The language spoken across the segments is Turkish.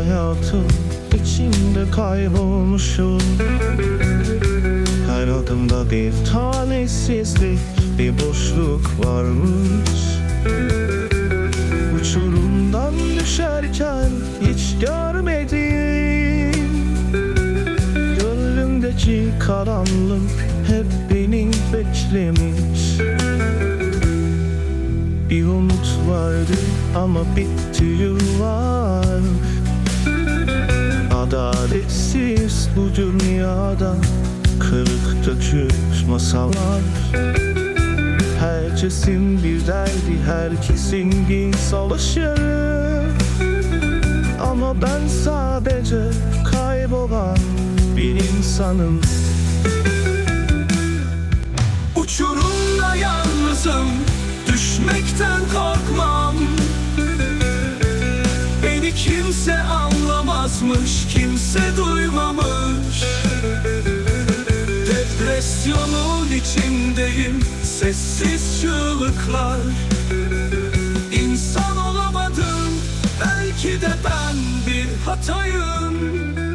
hayatın içinde kaybolmuşum. Her adımda bir talihsizlik bir boşluk varmış. Uçurumdan düşerken hiç görmedim. Gönlümdeki karanlık hep beni beklemiş. Bir umut vardı ama bitti yıllar Adaletsiz bu dünyada Kırık dökük masallar. Herkesin bir derdi, herkesin bir savaşı Ama ben sadece kaybolan bir insanım. Uçurumda yalnızım Düşmekten korkmam. Beni kimse anlamazmış Kimse duymamış. Depresyonun içindeyim Sessiz çığlıklar. İnsan olamadım Belki de ben bir hatayım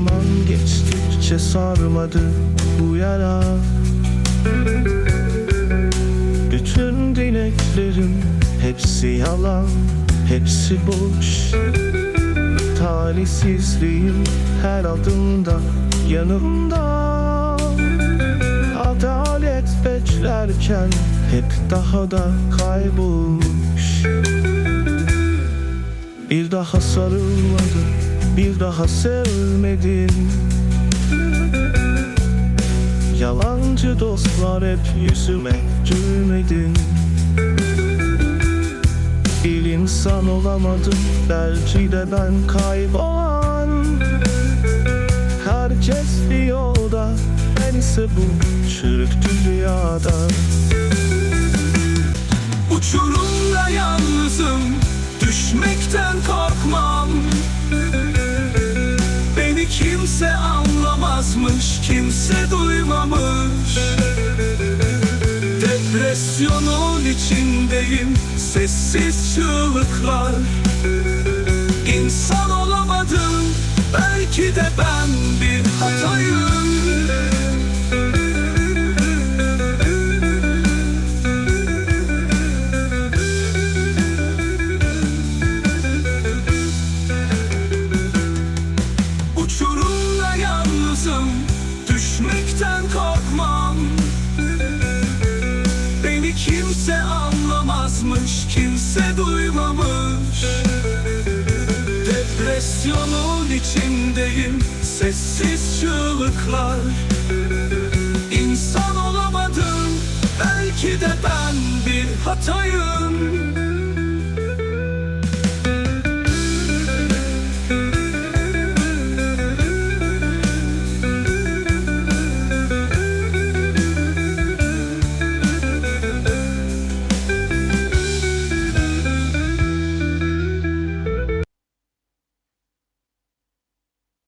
Zaman geçtikçe sarmadı bu yara. Bütün dileklerim hepsi yalan, hepsi boş. Talihsizliğim her adımda yanımda. Adalet beklerken hep daha da kaybolmuş. Bir daha sarılmadım, bir daha sevmedim. Yalancı dostlar hep yüzüme gülmedin. Bir insan olamadım, belki de ben kaybolan. Herkes bir yolda, ben ise bu çürük dünyada Uçurumda yalnızım Düşmekten korkmam kimse anlamazmış Kimse duymamış. Depresyonun içindeyim Sessiz çığlıklar. İnsan olamadım Belki de ben bir hatayım duymamış. Depresyonun içindeyim Sessiz çığlıklar. İnsan olamadım Belki de ben bir hatayım